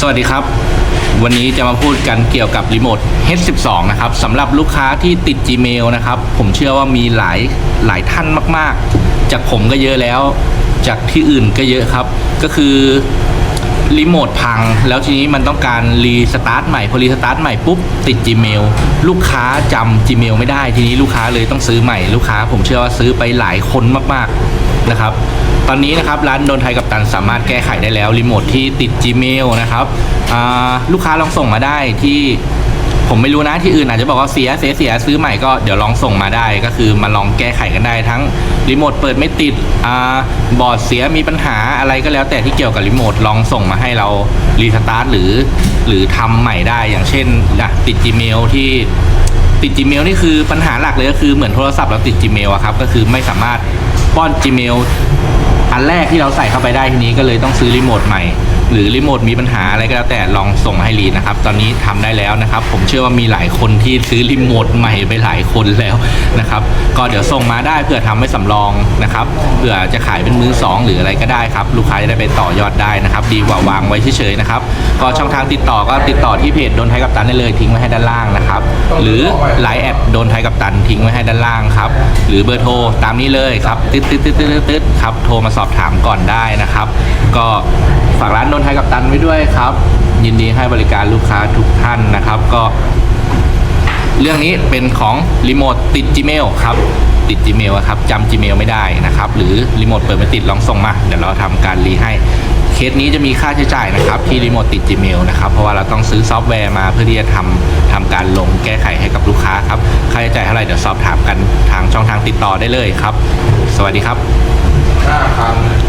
สวัสดีครับ วันนี้จะมาพูดกันเกี่ยวกับรีโมท H12 นะครับสำหรับลูกค้าที่ติด Gmail นะครับ ผมเชื่อว่ามีหลายหลายท่านมาก ๆ จากผมก็เยอะแล้ว จากที่อื่นก็เยอะครับ ก็คือรีโมทพัง แล้วทีนี้มันต้องการรีสตาร์ทใหม่ พอรีสตาร์ทใหม่ปุ๊บ ติด Gmail ลูกค้าจำ Gmail ไม่ได้ ทีนี้ลูกค้าเลยต้องซื้อใหม่ ลูกค้า ผมเชื่อว่าซื้อไปหลายคนมาก ๆ นะครับ ตอนนี้นะครับร้านโดนไทยกับตันสามารถแก้ไขได้แล้วรีโมทที่ติด Gmail นะครับลูกค้าลองส่งมาได้ที่ผมไม่รู้นะที่อื่นอาจจะบอกว่าเสียเสียเสียซื้อใหม่ก็เดี๋ยวลองส่งมาได้ก็คือมาลองแก้ไขกันได้ทั้งรีโมทเปิดไม่ติดอบอร์ดเสียมีปัญหาอะไรก็แล้วแต่ที่เกี่ยวกับรีโมทลองส่งมาให้เรารีสตาร์ทหรือ หรือทำใหม่ได้อย่างเช่นอะติด Gmail ที่ติด Gmail นี่คือปัญหาหลักเลยก็คือเหมือนโทรศัพท์เราติด Gmail อะครับก็คือไม่สามารถป้อน Gmail อันแรกที่เราใส่เข้าไปได้ทีนี้ก็เลยต้องซื้อรีโมทใหม่ หรือรีโมทมีปัญหาอะไรก็แล้วแต่ลองส่งมาให้รีนะครับ ตอนนี้ทำได้แล้วนะครับ ผมเชื่อว่ามีหลายคนที่ซื้อรีโมทใหม่ไปหลายคนแล้วนะครับ ก็เดี๋ยวส่งมาได้เผื่อทำไว้สำรองนะครับเผื่อจะขายเป็นมือสองหรืออะไรก็ได้ครับลูกค้าจะได้ไปต่อยอดได้นะครับ ดีกว่าวางไว้เฉยๆนะครับก็ช่องทางติดต่อก็ติดต่อที่เพจโดนไทยกับตันได้เลยทิ้งไว้ให้ด้านล่างนะครับ หรือไลน์แอดโดนไทยกับตันทิ้งไว้ให้ด้านล่างครับหรือเบอร์โทรตามนี้เลยครับตึ๊ดตึ๊ดตึ๊ดตึ๊ดตึ๊ดครับโทรมาสอบถามก่อนได้นะครับ ก็ฝากร้านโดนไทยกับตันไว้ด้วยครับ ยินดีให้บริการลูกค้าทุกท่านนะครับ ก็ เรื่องนี้เป็นของรีโมทติด Gmail ครับ ติด Gmail ครับจำ Gmail ไม่ได้นะครับ หรือรีโมทเปิดไม่ติดลองส่งมา เดี๋ยวเราทำการรีให้เคสนี้จะมีค่าใช้จ่ายนะครับ ที่รีโมทติด Gmail นะครับ เพราะว่าเราต้องซื้อซอฟต์แวร์มาเพื่อที่จะทำทำการลงแก้ไขให้กับลูกค้าครับ ค่าใช้จ่ายเท่าไหร่เดี๋ยวสอบถามกันทางช่องทางติดต่อได้เลยครับ สวัสดีครับ ห้าพัน